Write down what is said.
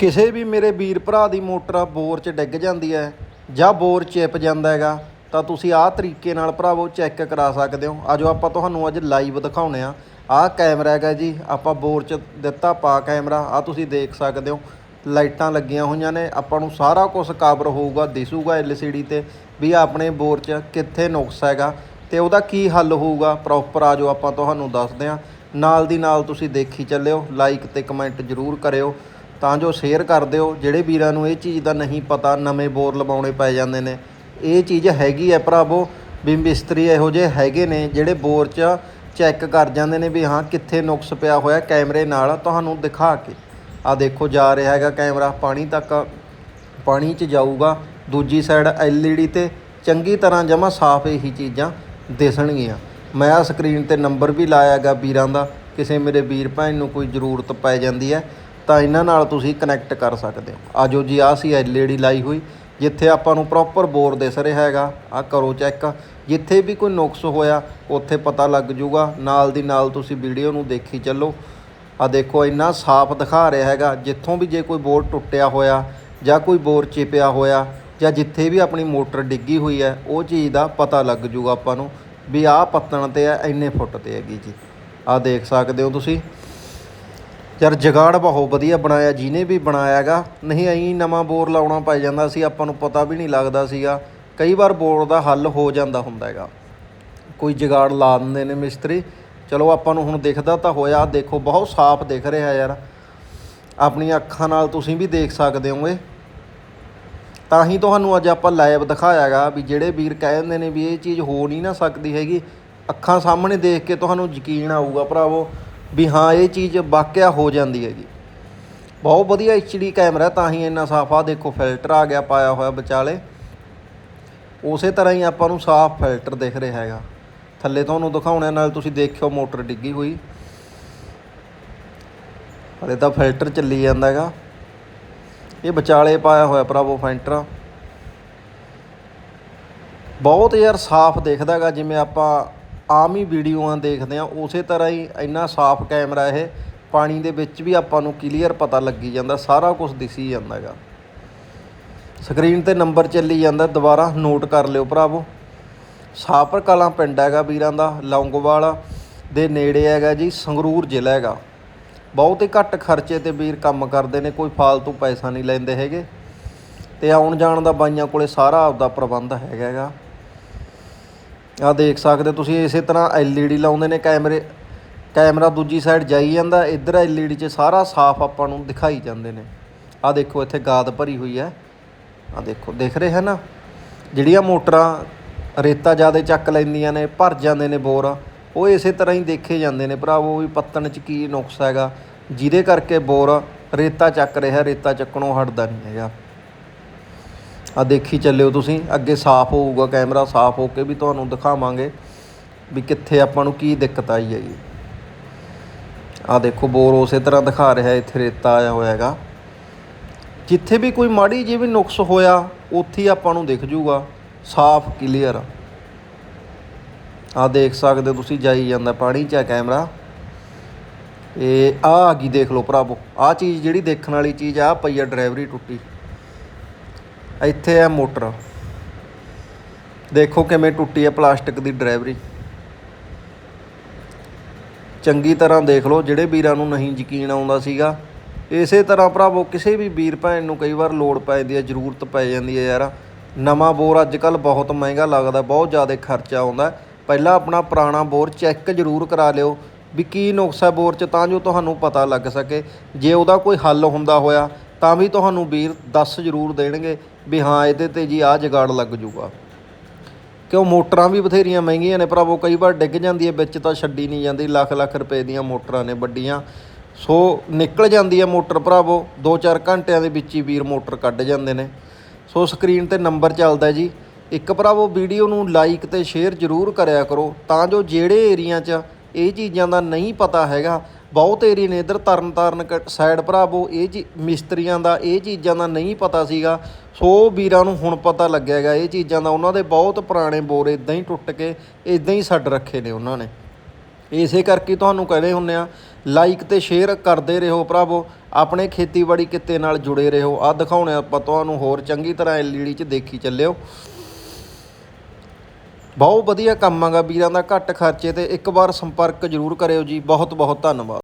ਕਿਸੇ ਵੀ ਮੇਰੇ ਵੀਰ ਭਰਾ ਦੀ ਮੋਟਰ ਬੋਰ 'ਚ ਡਿੱਗ ਜਾਂਦੀ ਹੈ ਜਾਂ ਬੋਰ ਚਿਪ ਜਾਂਦਾ ਹੈਗਾ, ਤਾਂ ਤੁਸੀਂ ਆਹ ਤਰੀਕੇ ਨਾਲ ਭਰਾਵੋ ਚੈੱਕ ਕਰਾ ਸਕਦੇ ਹੋ। ਆਜੋ ਆਪਾਂ ਤੁਹਾਨੂੰ ਅੱਜ ਲਾਈਵ ਦਿਖਾਉਣੇ ਆ। ਆਹ ਕੈਮਰਾ ਹੈਗਾ ਜੀ, ਆਪਾਂ ਬੋਰ 'ਚ ਦਿੱਤਾ, ਪਾ ਕੈਮਰਾ ਆ ਤੁਸੀਂ ਦੇਖ ਸਕਦੇ ਹੋ। ਲਾਈਟਾਂ ਲੱਗੀਆਂ ਹੋਈਆਂ ਨੇ, ਆਪਾਂ ਨੂੰ ਸਾਰਾ ਕੁਝ ਕਵਰ ਹੋਊਗਾ, ਦਿਸੂਗਾ LCD ਤੇ ਵੀ ਆਪਣੇ ਬੋਰ 'ਚ ਕਿੱਥੇ ਨੁਕਸ ਹੈਗਾ ਤੇ ਉਹਦਾ ਕੀ ਹੱਲ ਹੋਊਗਾ ਪ੍ਰੋਪਰ ਆਜੋ ਆਪਾਂ ਤੁਹਾਨੂੰ ਦੱਸਦੇ ਹਾਂ ਨਾਲ ਦੀ ਨਾਲ ਤੁਸੀਂ ਦੇਖੀ ਚੱਲਿਓ ਲਾਈਕ ਤੇ ਕਮੈਂਟ ਜ਼ਰੂਰ ਕਰਿਓ। ਤਾਂ ਜੋ ਸ਼ੇਅਰ ਕਰ ਦਿਓ। ਜਿਹੜੇ ਵੀਰਾਂ ਨੂੰ ਇਹ ਚੀਜ਼ ਦਾ ਨਹੀਂ ਪਤਾ, ਨਵੇਂ ਬੋਰ ਲਵਾਉਣੇ ਪੈ ਜਾਂਦੇ ਨੇ। ਇਹ ਚੀਜ਼ ਹੈਗੀ ਹੈ ਭਰਾਵੋ, ਵੀ ਮਿਸਤਰੀ ਇਹੋ ਜਿਹੇ ਹੈਗੇ ਨੇ, ਜਿਹੜੇ ਬੋਰ 'ਚ ਚੈੱਕ ਕਰ ਜਾਂਦੇ ਨੇ ਵੀ ਹਾਂ, ਕਿੱਥੇ ਨੁਕਸ ਪਿਆ ਹੋਇਆ ਕੈਮਰੇ ਨਾਲ। ਤੁਹਾਨੂੰ ਦਿਖਾ ਕੇ। ਆ ਦੇਖੋ, ਜਾ ਰਿਹਾ ਹੈਗਾ ਕੈਮਰਾ, ਪਾਣੀ ਤੱਕ, ਪਾਣੀ 'ਚ ਜਾਊਗਾ। ਦੂਜੀ ਸਾਈਡ LED ਤੇ ਚੰਗੀ ਤਰ੍ਹਾਂ ਜਮਾ ਸਾਫ਼ ਇਹੀ ਚੀਜ਼ਾਂ ਦਿਸਣਗੀਆਂ। ਮੈਂ ਆ ਸਕਰੀਨ ਤੇ ਨੰਬਰ ਵੀ ਲਾਇਆ ਹੈਗਾ ਵੀਰਾਂ ਦਾ। ਕਿਸੇ ਮੇਰੇ ਵੀਰ ਭੈਣ ਨੂੰ ਕੋਈ ਜ਼ਰੂਰਤ ਪੈ ਜਾਂਦੀ ਹੈ। ਤਾਂ ਇਹਨਾਂ ਨਾਲ ਤੁਸੀਂ ਕਨੈਕਟ ਕਰ ਸਕਦੇ ਹੋ। ਆਜੋ ਜੀ ਆ ਸੀ LED ਲਾਈ ਹੋਈ। ਜਿੱਥੇ ਆਪਾਂ ਨੂੰ ਪ੍ਰੋਪਰ ਬੋਰ ਦਿਸ ਰਿਹਾ ਹੈਗਾ ਆ ਕਰੋ ਚੈੱਕ ਜਿੱਥੇ ਵੀ ਕੋਈ ਨੁਕਸ ਹੋਇਆ, ਉੱਥੇ ਪਤਾ ਲੱਗ ਜਾਊਗਾ ਨਾਲ ਦੀ ਨਾਲ ਤੁਸੀਂ ਵੀਡੀਓ ਨੂੰ ਦੇਖੀ ਚੱਲੋ। ਆ ਦੇਖੋ, ਇੰਨਾ ਸਾਫ਼ ਦਿਖਾ ਰਿਹਾ ਹੈਗਾ। ਜਿੱਥੋਂ ਵੀ ਜੇ ਕੋਈ ਬੋਰ ਟੁੱਟਿਆ ਹੋਇਆ, ਜਾਂ ਕੋਈ ਬੋਰ ਚਿਪਿਆ ਹੋਇਆ, ਜਾਂ ਜਿੱਥੇ ਵੀ ਆਪਣੀ ਮੋਟਰ ਡਿੱਗੀ ਹੋਈ ਹੈ, ਉਹ ਚੀਜ਼ ਦਾ ਪਤਾ ਲੱਗ ਜਾਊਗਾ ਆਪਾਂ ਨੂੰ। ਵੀ ਆਹ ਪੱਤਣ ਤੇ ਹੈ ਇੰਨੇ ਫੁੱਟ ਤੇ ਹੈਗੀ ਜੀ। ਆ ਦੇਖ ਸਕਦੇ ਹੋ ਤੁਸੀਂ। ਯਾਰ ਜਗਾੜ ਬਹੁਤ ਵਧੀਆ ਬਣਾਇਆ, ਜਿਹਨੇ ਵੀ ਬਣਾਇਆ ਹੈਗਾ ਨਹੀਂ, ਐਂ ਨਵਾਂ ਬੋਰ ਲਾਉਣਾ ਪੈ ਜਾਂਦਾ ਸੀ, ਆਪਾਂ ਨੂੰ ਪਤਾ ਵੀ ਨਹੀਂ ਲੱਗਦਾ ਸੀਗਾ। ਕਈ ਵਾਰ ਬੋਰ ਦਾ ਹੱਲ ਹੋ ਜਾਂਦਾ ਹੁੰਦਾ ਹੈਗਾ। ਕੋਈ ਜਗਾੜ ਲਾ ਦਿੰਦੇ ਨੇ ਮਿਸਤਰੀ। ਚਲੋ, ਆਪਾਂ ਨੂੰ ਹੁਣ ਦਿਖਦਾ ਤਾਂ ਹੋਇਆ ਦੇਖੋ, ਬਹੁਤ ਸਾਫ਼ ਦਿਖ ਰਿਹਾ ਯਾਰ। ਆਪਣੀਆਂ ਅੱਖਾਂ ਨਾਲ ਤੁਸੀਂ ਵੀ ਦੇਖ ਸਕਦੇ ਹੋਗੇ। ਤਾਂ ਹੀ ਤੁਹਾਨੂੰ ਅੱਜ ਆਪਾਂ ਲਾਈਵ ਦਿਖਾਇਆਗਾ ਵੀ ਜਿਹੜੇ ਵੀਰ ਕਹਿ ਦਿੰਦੇ ਨੇ ਵੀ ਇਹ ਚੀਜ਼ ਹੋ ਨਹੀਂ ਨਾ ਸਕਦੀ ਹੈਗੀ। ਅੱਖਾਂ ਸਾਹਮਣੇ ਦੇਖ ਕੇ ਤੁਹਾਨੂੰ ਯਕੀਨ ਆਊਗਾ, ਭਰਾਵੋ। ਵੀ ਹਾਂ, ਇਹ ਚੀਜ਼ ਵਾਕਿਆ ਹੋ ਜਾਂਦੀ ਹੈਗੀ। ਬਹੁਤ ਵਧੀਆ HD ਕੈਮਰਾ ਤਾਂ ਹੀ ਇੰਨਾ ਸਾਫ਼ ਆ। ਦੇਖੋ ਫਿਲਟਰ ਆ ਗਿਆ, ਪਾਇਆ ਹੋਇਆ ਵਿਚਾਲੇ। ਉਸੇ ਤਰ੍ਹਾਂ ਹੀ ਆਪਾਂ ਨੂੰ ਸਾਫ਼ ਫਿਲਟਰ ਦਿਖ ਰਿਹਾ ਹੈਗਾ। ਥੱਲੇ ਤੁਹਾਨੂੰ ਦਿਖਾਉਣੇ, ਨਾਲ ਤੁਸੀਂ ਦੇਖਿਓ ਮੋਟਰ ਡਿੱਗੀ ਹੋਈ। ਹਲੇ ਤਾਂ ਫਿਲਟਰ ਚੱਲੀ ਜਾਂਦਾ ਹੈਗਾ। ਇਹ ਵਿਚਾਲੇ ਪਾਇਆ ਹੋਇਆ ਭਰਾਵੋ ਫਿਲਟਰ ਬਹੁਤ ਯਾਰ ਸਾਫ਼ ਦਿਖਦਾ ਹੈਗਾ, ਜਿਵੇਂ ਆਪਾਂ ਆਮ ਹੀ ਵੀਡੀਓਆਂ ਦੇਖਦੇ ਆ ਉਸੇ ਤਰ੍ਹਾਂ ਹੀ ਇੰਨਾ ਸਾਫ਼ ਕੈਮਰਾ ਇਹ, ਪਾਣੀ ਦੇ ਵਿੱਚ ਵੀ ਆਪਾਂ ਨੂੰ ਕਲੀਅਰ ਪਤਾ ਲੱਗੀ ਜਾਂਦਾ, ਸਾਰਾ ਕੁਝ ਦਿਸੀ ਜਾਂਦਾ ਹੈਗਾ। ਸਕਰੀਨ ਤੇ ਨੰਬਰ ਚੱਲੀ ਜਾਂਦਾ, ਦੁਬਾਰਾ ਨੋਟ ਕਰ ਲਿਓ ਭਰਾਵੋ। ਸਾਪਰ ਕਲਾਂ ਪਿੰਡ ਹੈਗਾ ਵੀਰਾਂ ਦਾ, ਲੌਂਗੋਵਾਲ ਦੇ ਨੇੜੇ ਹੈਗਾ ਜੀ, ਸੰਗਰੂਰ ਜ਼ਿਲ੍ਹਾ ਹੈਗਾ। ਬਹੁਤ ਹੀ ਘੱਟ ਖਰਚੇ ਤੇ ਵੀਰ ਕੰਮ ਕਰਦੇ ਨੇ, ਕੋਈ ਫਾਲਤੂ ਪੈਸਾ ਨਹੀਂ ਲੈਂਦੇ ਹੈਗੇ। ਤੇ ਆਉਣ ਜਾਣ ਦਾ ਬਾਈਆਂ ਕੋਲੇ ਸਾਰਾ ਆਪਦਾ ਪ੍ਰਬੰਧ ਹੈਗਾ ਹੈਗਾ। ਆ ਦੇਖ ਸਕਦੇ ਤੁਸੀਂ, ਇਸੇ ਤਰ੍ਹਾਂ LED ਲਾਉਂਦੇ ਨੇ ਕੈਮਰੇ। ਕੈਮਰਾ ਦੂਜੀ ਸਾਈਡ ਜਾਈ ਜਾਂਦਾ, ਇੱਧਰ LED 'ਚ ਸਾਰਾ ਸਾਫ਼ ਆਪਾਂ ਨੂੰ ਦਿਖਾਈ ਜਾਂਦੇ ਨੇ। ਆ ਦੇਖੋ, ਇੱਥੇ ਗਾਦ ਭਰੀ ਹੋਈ ਹੈ। ਆ ਦੇਖੋ, ਦੇਖ ਰਿਹਾ ਹੈ ਨਾ? ਜਿਹੜੀਆਂ ਮੋਟਰਾਂ ਰੇਤਾ ਜ਼ਿਆਦਾ ਚੱਕ ਲੈਂਦੀਆਂ ਨੇ, ਭਰ ਜਾਂਦੇ ਨੇ ਬੋਰ, ਉਹ ਇਸੇ ਤਰ੍ਹਾਂ ਹੀ ਦੇਖੇ ਜਾਂਦੇ ਨੇ ਭਰਾਵੋ ਵੀ ਪੱਤਣ 'ਚ ਕੀ ਨੁਕਸ ਹੈਗਾ? ਜਿਹਦੇ ਕਰਕੇ ਬੋਰ ਰੇਤਾ ਚੱਕ ਰਿਹਾ, ਰੇਤਾ ਚੱਕਣੋਂ ਹਟਦਾ ਨਹੀਂ ਹੈਗਾ। ਆ ਦੇਖੀ ਚੱਲਿਓ ਤੁਸੀਂ, ਅੱਗੇ ਸਾਫ਼ ਹੋਊਗਾ ਕੈਮਰਾ, ਸਾਫ਼ ਹੋ ਕੇ ਵੀ ਤੁਹਾਨੂੰ ਦਿਖਾਵਾਂਗੇ ਵੀ ਕਿੱਥੇ ਆਪਾਂ ਨੂੰ ਕੀ ਦਿੱਕਤ ਆਈ ਹੈਗੀ ਆ ਦੇਖੋ, ਬੋਰ ਉਸੇ ਤਰ੍ਹਾਂ ਦਿਖਾ ਰਿਹਾ, ਇੱਥੇ ਰੇਤਾ ਆਇਆ ਹੋਇਆ ਹੈਗਾ। ਜਿੱਥੇ ਵੀ ਕੋਈ ਮਾੜੀ ਜਿਹੀ ਵੀ ਨੁਕਸ ਹੋਇਆ, ਉੱਥੇ ਹੀ ਆਪਾਂ ਨੂੰ ਦਿਖ ਜੂਗਾ, ਸਾਫ਼ ਕਲੀਅਰ ਆ ਦੇਖ ਸਕਦੇ ਹੋ ਤੁਸੀਂ, ਜਾਈ ਜਾਂਦਾ ਪਾਣੀ 'ਚ ਆ ਕੈਮਰਾ। ਇਹ ਆ ਆ ਗਈ, ਦੇਖ ਲਓ ਭਰਾਵੋ, ਆ ਚੀਜ਼ ਜਿਹੜੀ ਦੇਖਣ ਵਾਲੀ ਚੀਜ਼ ਆ ਪਈ ਆ ਡਰਾਈਵਰੀ ਟੁੱਟੀ। ਇੱਥੇ ਹੈ ਮੋਟਰ। ਦੇਖੋ ਕਿਵੇਂ ਟੁੱਟੀ ਹੈ ਪਲਾਸਟਿਕ ਦੀ ਡਰਾਈਵਰੀ। ਚੰਗੀ ਤਰ੍ਹਾਂ ਦੇਖ ਲਓ, ਜਿਹੜੇ ਵੀਰਾਂ ਨੂੰ ਨਹੀਂ ਯਕੀਨ ਆਉਂਦਾ ਸੀਗਾ। ਇਸੇ ਤਰ੍ਹਾਂ ਭਰਾਵੋ, ਕਿਸੇ ਵੀ ਵੀਰ ਭੈਣ ਨੂੰ ਕਈ ਵਾਰ ਲੋੜ ਪੈ ਜਾਂਦੀ ਹੈ ਜ਼ਰੂਰਤ ਪੈ ਜਾਂਦੀ ਹੈ ਯਾਰ। ਨਵਾਂ ਬੋਰ ਅੱਜ ਕੱਲ ਬਹੁਤ ਮਹਿੰਗਾ ਲੱਗਦਾ, ਬਹੁਤ ਜ਼ਿਆਦਾ ਖਰਚਾ ਆਉਂਦਾ। ਪਹਿਲਾਂ ਆਪਣਾ ਪੁਰਾਣਾ ਬੋਰ ਚੈੱਕ ਜ਼ਰੂਰ ਕਰਾ ਲਿਓ, ਵੀ ਕੀ ਨੁਕਸ ਹੈ ਬੋਰ 'ਚ, ਤਾਂ ਜੋ ਤੁਹਾਨੂੰ ਪਤਾ ਲੱਗ ਸਕੇ। ਜੇ ਉਹਦਾ ਕੋਈ ਹੱਲ ਹੁੰਦਾ ਹੋਇਆ, ਤਾਂ ਵੀ ਤੁਹਾਨੂੰ ਵੀਰ ਦੱਸ ਜ਼ਰੂਰ ਦੇਣਗੇ। ਵੀ ਹਾਂ, ਇਹਦੇ ਤੇ ਜੀ ਆਹ ਜਗਾੜ ਲੱਗ ਜੂਗਾ। ਕਿਉਂ ਮੋਟਰਾਂ ਵੀ ਬਥੇਰੀਆਂ ਮਹਿੰਗੀਆਂ ਨੇ ਭਰਾਵੋ, ਕਈ ਵਾਰ ਡਿੱਗ ਜਾਂਦੀ ਹੈ, ਵਿੱਚ ਤਾਂ ਛੱਡੀ ਨਹੀਂ ਜਾਂਦੀ, ਲੱਖ ਲੱਖ ਰੁਪਏ ਦੀਆਂ ਮੋਟਰਾਂ ਨੇ ਵੱਡੀਆਂ। ਸੋ ਨਿਕਲ ਜਾਂਦੀ ਹੈ ਮੋਟਰ ਭਰਾਵੋ 2-4 ਘੰਟਿਆਂ ਦੇ ਵਿੱਚ ਹੀ ਵੀਰ ਮੋਟਰ ਕੱਢ ਜਾਂਦੇ ਨੇ। ਸੋ ਸਕਰੀਨ ਤੇ ਨੰਬਰ ਚੱਲਦਾ ਜੀ। ਇੱਕ ਭਰਾਵੋ, ਵੀਡੀਓ ਨੂੰ ਲਾਈਕ ਤੇ ਸ਼ੇਅਰ ਜ਼ਰੂਰ ਕਰਿਆ ਕਰੋ, ਤਾਂ ਜੋ ਜਿਹੜੇ ਏਰੀਆ 'ਚ ਇਹ ਚੀਜ਼ਾਂ ਦਾ ਨਹੀਂ ਪਤਾ ਹੈਗਾ ਬਹੁਤ ਏਰੀਏ ਨੇ ਇਧਰ ਤਰਨ ਤਰਨ ਸਾਈਡ ਭਰਾਵੋ ਇਹ ਜੀ ਮਿਸਤਰੀਆਂ ਦਾ, ਇਹ ਚੀਜ਼ਾਂ ਦਾ ਨਹੀਂ ਪਤਾ ਸੀਗਾ। ਸੋ ਵੀਰਾਂ ਨੂੰ ਹੁਣ ਪਤਾ ਲੱਗਿਆਗਾ ਇਹ ਚੀਜ਼ਾਂ ਦਾ। ਉਹਨਾਂ ਦੇ ਬਹੁਤ ਪੁਰਾਣੇ ਬੋਰ ਇਦਾਂ ਹੀ ਟੁੱਟ ਕੇ ਇਦਾਂ ਹੀ ਛੱਡ ਰੱਖੇ ਨੇ ਉਹਨਾਂ ਨੇ। ਇਸੇ ਕਰਕੇ ਤੁਹਾਨੂੰ ਕਹਿੰਦੇ ਹੁੰਨੇ ਆ ਲਾਈਕ ਤੇ ਸ਼ੇਅਰ ਕਰਦੇ ਰਹੋ ਭਰਾਵੋ। ਆਪਣੇ ਖੇਤੀਬਾੜੀ ਕਿੱਤੇ ਨਾਲ ਜੁੜੇ ਰਹੋ। ਆ ਦਿਖਾਉਣੇ ਆਪਾਂ ਤੁਹਾਨੂੰ ਹੋਰ ਚੰਗੀ ਤਰ੍ਹਾਂ ਐਲਈਡੀ 'ਚ ਦੇਖੀ ਚੱਲਿਓ। ਬਹੁਤ ਵਧੀਆ ਕੰਮ ਆਗਾ ਵੀਰਾਂ ਦਾ, ਘੱਟ ਖਰਚੇ ਤੇ ਇੱਕ ਵਾਰ ਸੰਪਰਕ ਜ਼ਰੂਰ ਕਰਿਓ ਜੀ। ਬਹੁਤ ਬਹੁਤ ਧੰਨਵਾਦ।